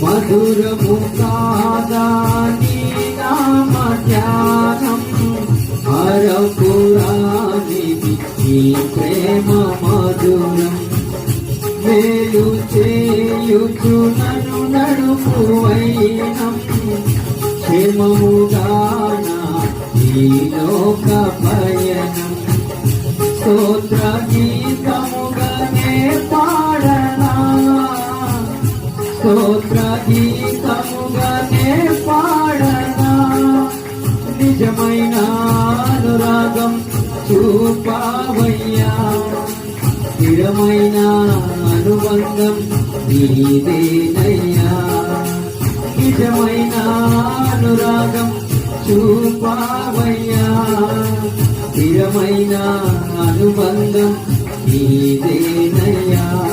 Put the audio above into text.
మధురము కాదా నామ ధ్యానం హరపురానికి ఈ ప్రేమ మధురం మేలు చేయుచు నన్ను నడుపు క్షేమముగాన ఈ లోక పయనం స్తోత్ర స్తోత్ర గీతముగానే పాడనా? నిజమైన అనురాగం చూపావయ్యా. స్థిరమైన అనుబంధం నీదేనయ్యా. నిజమైన అనురాగం చూపావయ్యా. స్థిరమైన అనుబంధం నీదేనయ్యా.